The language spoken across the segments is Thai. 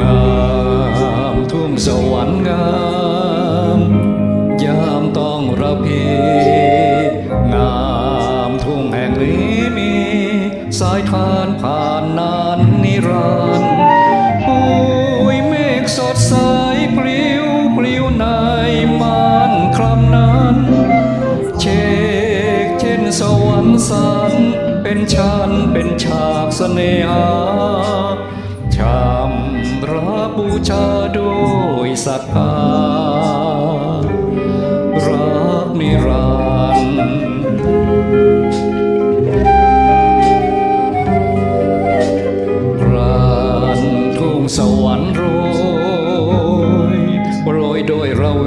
งามทุ่งสวรรค์งามยามต้องระพีงามทุ่งแห่งนี้มี สายทานผ่านนานนิรันดร์ สวรรค์สันเป็นชั้นเป็นฉากเสน่หาชำระบูชาโดยศรัทธารักนิรันดร์รานทุ่งสวรรค์โรยโรยโดยระเว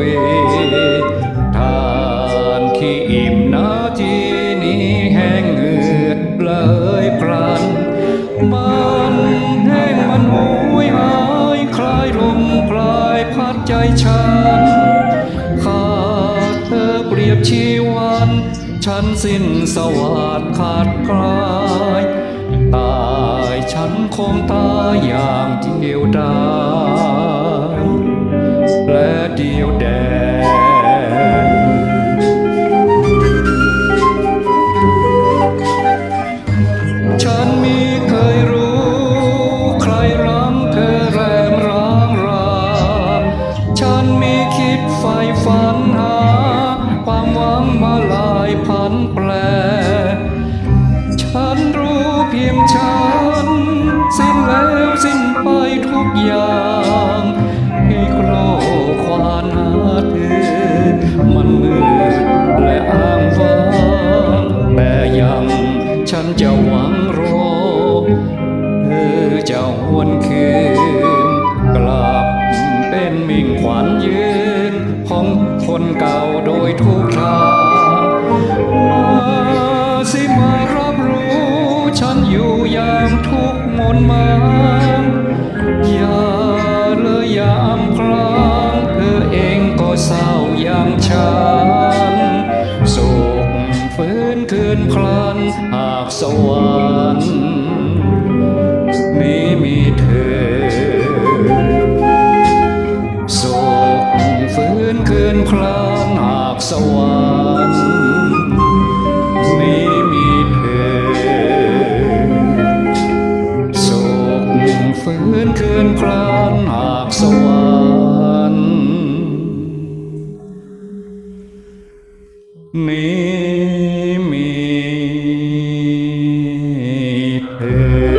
ใจฉัน ขาดเธอเปรียบชีวัน ฉันสิ้นสวัสดขาดคลาย ตายฉันคงตายอย่างเดียวดาย คิดใฝ่ฝันหา ความหวังมาลายพันแปลฉันรู้เพียงฉัน สิ้นแล้วสิ้นไปทุกอย่างให้โกรควานหาเธอมันมืดและอ้างว้างแต่ยังฉันจะหวังรอเธอจะหวนคืน โดยทุกทางมาสิมารับรู้ ฉันอยู่อย่างทุกข์มนมาอย่าเลยอยาอำพรางเธอเองก็เศร้าอย่างฉันสุขฟื้นคืนพลันหากสวรรค์ สวรรค์นี้มีเธอสุขฟื้นคืนพลันหากสวรรค์นี้มีเธอ